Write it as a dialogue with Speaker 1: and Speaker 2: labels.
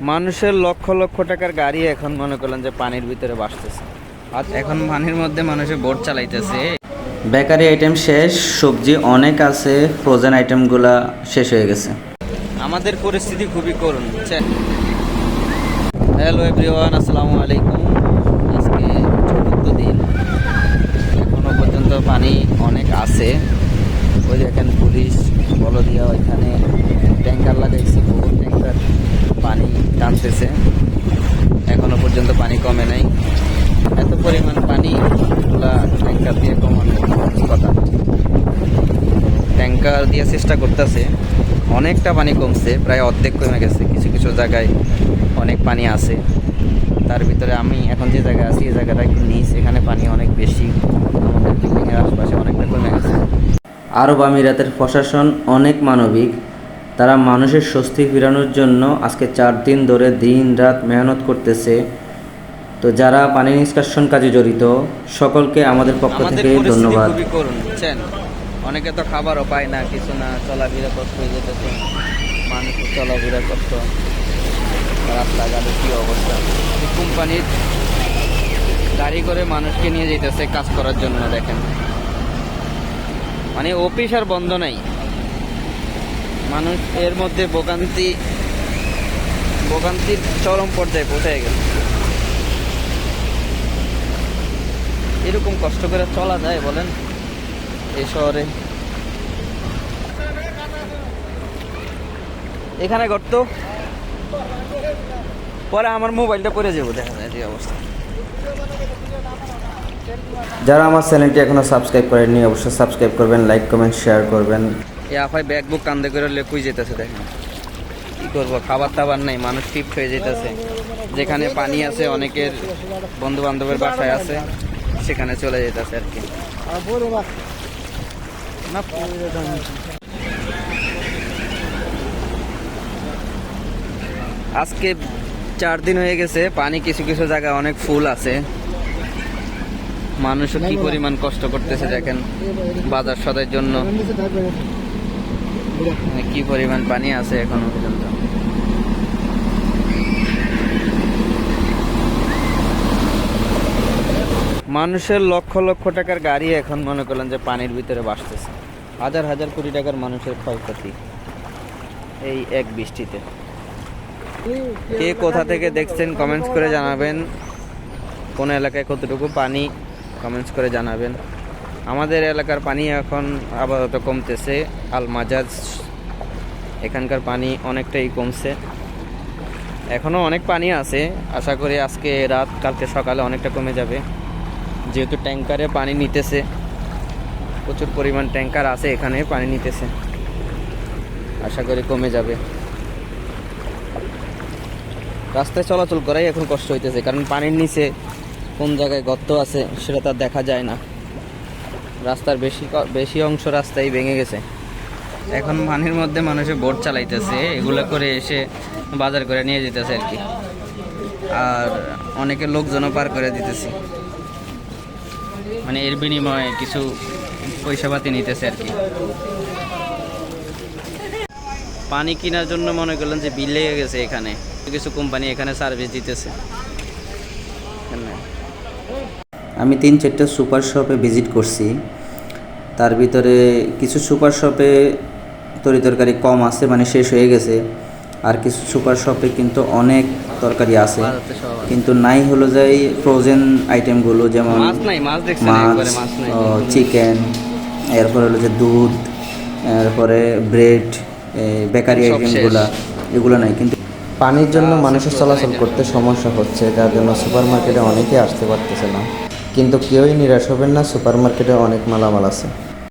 Speaker 1: মানুষের লক্ষ লক্ষ টাকার গাড়ি এখন মনে করলেন যে পানির ভিতরে বাসতেছে। আর এখন পানির মধ্যে মানুষে বোট চালাইতেছে।
Speaker 2: বেকারি আইটেম শেষ সবজি অনেক আছে ফ্রোজেন আইটেমগুলা শেষ হয়ে গেছে।
Speaker 1: আমাদের পরিস্থিতি খুবই করুণ বুঝছেন? হ্যালো এভরিওয়ান আসসালামু আলাইকুম। আজকে চতুর্থ দিন। এখনও পর্যন্ত পানি অনেক আছে। ওই দেখেন পুলিশ বলো দিয়া ওইখানে। ট্যাঙ্কার লাগাইছে বহু ট্যাঙ্কার, পানি টানতেছে। এখনও পর্যন্ত পানি কমে নাই। এত পরিমাণ পানি এগুলা ট্যাঙ্কার দিয়ে কমানোর কথা। ট্যাঙ্কার দিয়ে চেষ্টা করতেছে। অনেকটা পানি কমছে, প্রায় অর্ধেক কমে গেছে। কিছু কিছু জায়গায় অনেক পানি আছে। তার ভিতরে আমি এখন যে জায়গায় আছি, এই জায়গাটা একটু নিচ। এখানে পানি অনেক বেশি। আমাদের বিল্ডিংয়ের আশপাশে অনেকটা কমে গেছে।
Speaker 2: আরব আমিরাতের প্রশাসন অনেক মানবিক। তারা মানুষের স্বস্তি ফেরানোর জন্য আজকে চার দিন ধরে দিন রাত মেহনত করতেছে। তো যারা পানি নিষ্কাশন কাজে জড়িত সকলকে আমাদের পক্ষ থেকে ধন্যবাদ।
Speaker 1: অনেকে তো খাবারও পায় না কিছু না চলাফেরা কষ্ট হয়ে যেতেছে। মানুষ চলাফেরা কষ্ট। রাস্তাঘাটে কি অবস্থা? কোম্পানির গাড়ি করে মানুষকে নিয়ে যেতেছে কাজ করার জন্য দেখেন। মানে অফিস আর বন্ধ নাই। মানুষ এর মধ্যে ভোগান্তি, ভোগান্তির চরম পর্যায়ে পৌঁছে গেছে এরকম কষ্ট করে চলা যায় বলেন এই শহরে। এখানে গর্ত পরে আমার মোবাইলটা পরে যাব, দেখা যায় যে অবস্থা।
Speaker 2: যারা আমার চ্যানেলটি এখনও সাবস্ক্রাইব করেননি, অবশ্যই সাবস্ক্রাইব করবেন, লাইক, কমেন্ট, শেয়ার করবেন।
Speaker 1: এই আফাই ব্যাগ বুক কান্দে করে লেকুই যেতেছে দেখেন। কি করব, খাবার টাবার নাই, মানুষ শিফট হয়ে যেতেছে যেখানে পানি আছে, অনেকের বন্ধু বান্ধবের বাসায় আছে, সেখানে চলে যেতেছে আর কি। আজকে চার দিন হয়ে গেছে, পানি কিছু কিছু জায়গায় অনেক ফুল আছে। মানুষও কি পরিমাণ কষ্ট করতেছে দেখেন, বাজার সদের জন্য। মানে কি পরিমাণ পানি আছে এখনও পর্যন্ত? মানুষের লক্ষ লক্ষ টাকার গাড়ি এখন মনে করলেন যে পানির ভিতরে বাসতেছে। হাজার হাজার কোটি টাকার মানুষের ক্ষয়ক্ষতি এই এক বৃষ্টিতে। কে কোথা থেকে দেখছেন কমেন্টস করে জানাবেন। কোন এলাকায় কতটুকু পানি, কমেন্টস করে জানাবেন। আমাদের এলাকার পানি এখন আপাতত কমতেছে। আল মাজাজ এখানকার পানি অনেকটাই কমছে। এখনও অনেক পানি আছে। আশা করি আজকে রাত, কালকে সকালে অনেকটা কমে যাবে। যেহেতু ট্যাঙ্কারে পানি নিতেছে, প্রচুর পরিমাণ ট্যাঙ্কার আছে এখানে, পানি নিতেছে। আশা করি কমে যাবে। রাস্তায় চলাচল করাই এখন কষ্ট হইতেছে, কারণ পানির নিচে কোন জায়গায় গর্ত আছে সেটা তার দেখা যায় না। রাস্তার বেশি বেশি অংশ রাস্তায় ভেঙে গেছে। এখন পানির মধ্যে মানুষে বোট চালাইতেছে, এগুলো করে এসে বাজার করে নিয়ে যেতেছে আর কি। আর অনেকে লোকজনও পার করে দিতেছে। মানে এর বিনিময়ে কিছু পয়সা পাতি নিতেছে আর কি। পানি কেনার জন্য মনে করলেন যে বিল লেগে গেছে এখানে। কিছু কোম্পানি এখানে সার্ভিস দিতেছে এখানে
Speaker 2: আমি তিন চারটা সুপার শপে ভিজিট করছি। তার ভিতরে কিছু সুপার শপে তরি তরকারি কম আছে মানে শেষ হয়ে গেছে। আর কিছু সুপার শপে কিন্তু অনেক তরকারি আছে। কিন্তু নাই হলো যে ফ্রোজেন আইটেমগুলো যেমন
Speaker 1: মাছ নাই মাছ দেখছেন
Speaker 2: মাছ
Speaker 1: একবারে মাছ নাই।
Speaker 2: চিকেন এরপরে হলো যে দুধ এরপরে ব্রেড বেকারি আইটেমগুলো এগুলো নাই। কিন্তু পানির জন্য মানুষের চলাচল করতে সমস্যা হচ্ছে যার জন্য সুপার মার্কেটে অনেকে আসতে পারতেছে না। কিন্তু কেউই নিরাশ হবেন না সুপার মার্কেটে অনেক মালামাল আছে।